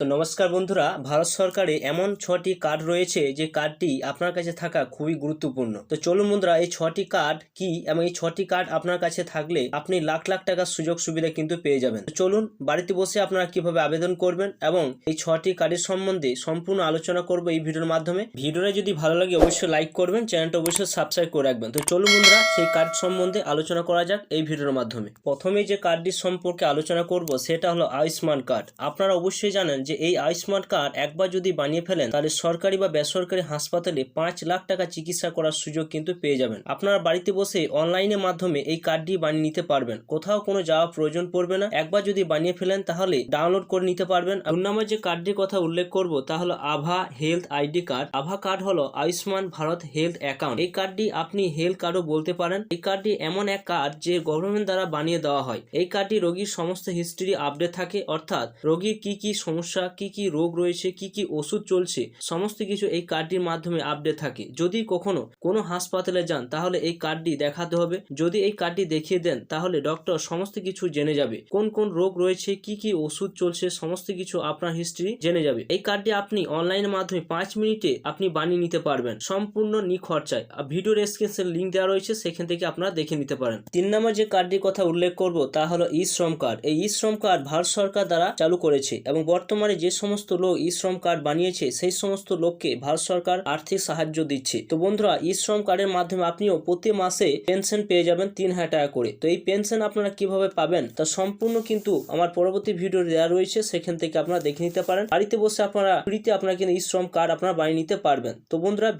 তো নমস্কার বন্ধুরা, ভারত সরকারে এমন ছটি কার্ড রয়েছে যে কার্ডটি আপনার কাছে থাকা খুবই গুরুত্বপূর্ণ। তো চলুন বন্ধুরা, এই ছটি কার্ড কি এবং এই ছটি কার্ড আপনার কাছে থাকলে আপনি লাখ লাখ টাকার সুযোগ সুবিধা কিন্তু পেয়ে যাবেন। তো চলুন, বাড়িতে বসে আপনারা কীভাবে আবেদন করবেন এবং এই ছটি কার্ডের সম্বন্ধে সম্পূর্ণ আলোচনা করব এই ভিডিওর মাধ্যমে। ভিডিওটা যদি ভালো লাগে, অবশ্যই লাইক করবেন, চ্যানেলটা অবশ্যই সাবস্ক্রাইব করে রাখবেন। তো চলুন বন্ধুরা, সেই কার্ড সম্বন্ধে আলোচনা করা যাক এই ভিডিওর মাধ্যমে। প্রথমে যে কার্ডটি সম্পর্কে আলোচনা করব, সেটা হলো আয়ুষ্মান কার্ড। আপনারা অবশ্যই জানেন যে এই আয়ুষ্মান কার্ড একবার যদি বানিয়ে ফেলেন, তাহলে সরকারি বা বেসরকারি হাসপাতালে পাঁচ লাখ টাকা চিকিৎসা করার সুযোগ কিন্তু পেয়ে যাবেন। আপনারা বাড়িতে বসে অনলাইনের মাধ্যমে এই কার্ডটি বানিয়ে নিতে পারবেন। কোথাও কোনো যাওয়া প্রয়োজন পড়বে না। একবার যদি বানিয়ে ফেলেন, তাহলে ডাউনলোড করে নিতে পারবেন। দুই নম্বর যে কার্ডটির কথা উল্লেখ করব, তা হলো আভা হেলথ আইডি কার্ড। আভা কার্ড হলো আয়ুষ্মান ভারত হেলথ অ্যাকাউন্ট। এই কার্ডটি আপনি হেলথ কার্ডও বলতে পারেন। এই কার্ডটি এমন এক কার্ড যে গভর্নমেন্ট দ্বারা বানিয়ে দেওয়া হয়। এই কার্ডটি রোগীর সমস্ত হিস্ট্রি আপডেট থাকে। অর্থাৎ রোগীর কি কি সমস্যা কি কি রোগ রয়েছে, কি কি ওষুধ চলছে, সমস্ত কিছু এই কার্ডটির মাধ্যমে আপডেট থাকে। যদি কখনো কোনো হাসপাতালে যান, তাহলে এই কার্ডটি দেখাতে হবে। যদি এই কার্ডটি দেখিয়ে দেন, তাহলে ডক্টর সমস্ত কিছু জেনে যাবে। কোন কোন রোগ রয়েছে, কি কি ওষুধ চলছে, সমস্ত কিছু আপনার হিস্ট্রি জেনে যাবে। এই কার্ডটি আপনি অনলাইনের মাধ্যমে পাঁচ মিনিটে আপনি বানিয়ে নিতে পারবেন। সম্পূর্ণ নিখরচায় ভিডিও ডেসক্রিপশন লিঙ্ক দেওয়া রয়েছে, সেখান থেকে আপনারা দেখে নিতে পারেন। তিন নম্বর যে কার্ডটির কথা উল্লেখ করব, তা হলো ই শ্রম কার্ড এই ই শ্রম কার্ড ভারত সরকার দ্বারা চালু করেছে এবং বর্তমানে যে সমস্ত লোক ই শ্রম কার্ড বানিয়েছে, সেই সমস্ত লোককে ভারত সরকার আর্থিক সাহায্য দিচ্ছে। তো বন্ধুরা, ই শ্রম কার্ডের মাধ্যমে আপনিও প্রতি মাসে পেনশন পেয়ে যাবেন তিন হাজার টাকা করে। তো এই পেনশন আপনারা কীভাবে পাবেন তা সম্পূর্ণ কিন্তু আমার পরবর্তী ভিডিও দেওয়া রয়েছে, সেখান থেকে আপনারা দেখে নিতে পারেন। বাড়িতে বসে আপনারা ফ্রিতে আপনারা কিন্তু ই শ্রম কার্ড আপনারা বানিয়ে নিতে পারবেন। তো বন্ধুরা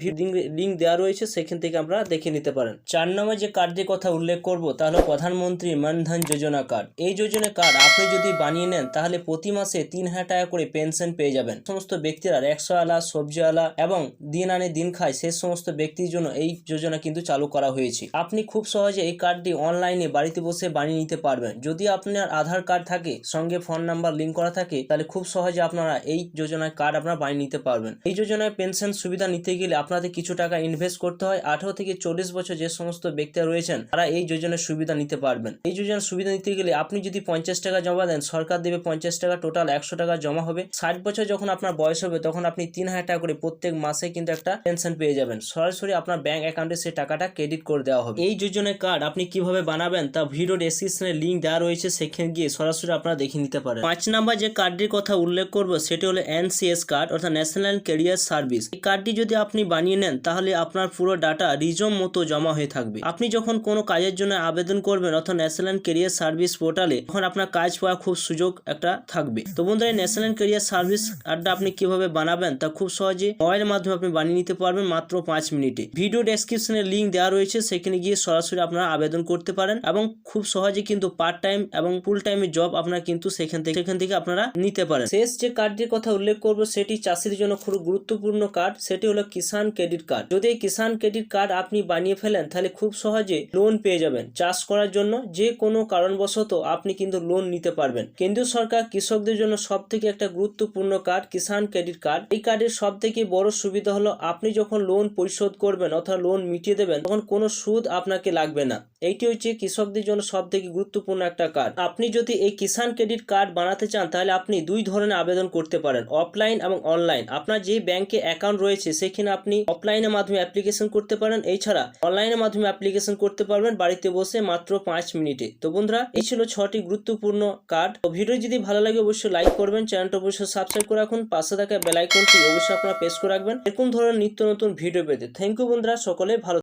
লিঙ্ক দেওয়া রয়েছে, সেখান থেকে আপনারা দেখে নিতে পারেন। চার নম্বর যে কার্ডের কথা উল্লেখ করব তাহলে প্রধানমন্ত্রী মানধন যোজনা কার্ড এই যোজনা কার্ড আপনি যদি বানিয়ে নেন, তাহলে প্রতি মাসে তিন হাজার টাকা করে পেনশন পেয়ে যাবেন। সমস্ত ব্যক্তিরা রিক্সাওয়ালা সবজিওয়ালা এবং দিন আনে দিন খায় সে সমস্ত ব্যক্তির জন্য এই যোজনা কিন্তু চালু করা হয়েছে। আপনি খুব সহজে এই কার্ডটি অনলাইনে বাড়িতে বসে বানিয়ে নিতে পারবেন। যদি আপনার আধার কার্ড থাকে, সঙ্গে ফোন নাম্বার, লিঙ্ক করা থাকে, তাহলে খুব সহজে আপনারা এই যোজনায় কার্ড আপনারা বানিয়ে নিতে পারবেন। এই যোজনায় পেনশন সুবিধা নিতে গেলে আপনাদের কিছু টাকা ইনভেস্ট করতে হয়। আঠারো থেকে চল্লিশ বছর যে সমস্ত ব্যক্তিরা রয়েছেন, তারা এই যোজনার সুবিধা নিতে পারবেন। এই যোজনার সুবিধা নিতে গেলে আপনি যদি পঞ্চাশ টাকা জমা দেন, সরকার দেবে পঞ্চাশ টাকা টোটাল একশো টাকা জমা হবে। ষাট বছর যখন আপনার বয়স হবে, তখন আপনি তিন হাজার টাকা করে প্রত্যেক মাসে কিন্তু একটা পেনশন পেয়ে যাবেন। সরাসরি আপনার ব্যাংক অ্যাকাউন্টে সেই টাকাটা ক্রেডিট করে দেওয়া হবে। এই যোজনার কার্ড আপনি কীভাবে বানাবেন, তা ভিডিও ডেসক্রিপশনে লিঙ্ক দেওয়া রয়েছে, সেখানে গিয়ে সরাসরি আপনারা দেখে নিতে পারেন। পাঁচ নাম্বার যে কার্ডটির কথা উল্লেখ করব, সেটি হলো এনসিএস কার্ড অর্থাৎ ন্যাশনাল ক্যারিয়ার সার্ভিস এই কার্ডটি যদি আপনি বানিয়ে নেন, তাহলে আপনার পুরো ডাটা রিজম মতো জমা হয়ে থাকবে। আপনি যখন কোনো কাজের জন্য আবেদন করবেন, অর্থাৎ ন্যাশনাল ক্যারিয়ার সার্ভিস পোর্টালে তখন আপনার কাজ পাওয়া খুব সুযোগ একটা থাকবে। তো বন্ধুরা ন্যাশনাল ক্যারিয়ার সার্ভিস কার্ডটা আপনি কীভাবে বানাবেন তা খুব সহজে মোবাইলের মাধ্যমে আপনি বানিয়ে নিতে পারবেন মাত্র পাঁচ মিনিটে। ভিডিও ডেসক্রিপশনে লিঙ্ক দেওয়া রয়েছে, সেখানে গিয়ে সরাসরি আপনারা আবেদন করতে পারেন এবং খুব সহজে কিন্তু পার্ট টাইম এবং ফুল টাইমের জব আপনারা কিন্তু সেখান থেকে সেখান থেকে আপনারা নিতে পারেন। শেষ যে কার্ডটির কথা উল্লেখ করব, সেটি চাষির জন্য খুব গুরুত্বপূর্ণ কার্ড সেটি হলো কিষাণ ক্রেডিট কার্ড যদি এই কিষাণ ক্রেডিট কার্ড আপনি বানিয়ে ফেলেন, তাহলে খুব সহজে লোন পেয়ে যাবেন। চাষ করার জন্য যে কোনো কারণবশত আপনি কিন্তু লোন নিতে পারবেন। কেন্দ্রীয় সরকার কৃষকদের জন্য সব থেকে একটা গুরুত্বপূর্ণ কার্ড কিষাণ ক্রেডিট কার্ড এই কার্ডের সব থেকে বড় সুবিধা হলো, আপনি যখন লোন পরিশোধ করবেন অথবা লোন মিটিয়ে দেবেন, তখন কোনো সুদ আপনাকে লাগবে না। এইটি হচ্ছে কৃষকদের জন্য সব থেকে গুরুত্বপূর্ণ একটা কার্ড আপনি যদি এই কিষাণ ক্রেডিট কার্ড বানাতে চান, তাহলে আপনি দুই ধরনের আবেদন করতে পারেন অফলাইন এবং অনলাইন আপনার যে ব্যাংকে অ্যাকাউন্ট রয়েছে, সেখানে আপনি অফলাইনের মাধ্যমে অ্যাপ্লিকেশন করতে পারেন। এছাড়া অনলাইনের মাধ্যমে অ্যাপ্লিকেশন করতে পারবেন বাড়িতে বসে মাত্র পাঁচ মিনিটে। তো বন্ধুরা, এই ছিল ছটি গুরুত্বপূর্ণ কার্ড ভিডিও যদি ভালো লাগে, অবশ্যই লাইক করবেন চ্যানেলটা অবশ্যই সাবস্ক্রাইব করে রাখুন, পাশে থাকা বেলাইকনটি অবশ্যই আপনারা প্রেস করে রাখবেন। এরকম ধরনের নিত্য নতুন ভিডিও পেতে। থ্যাংক ইউ বন্ধুরা, সকলে ভালো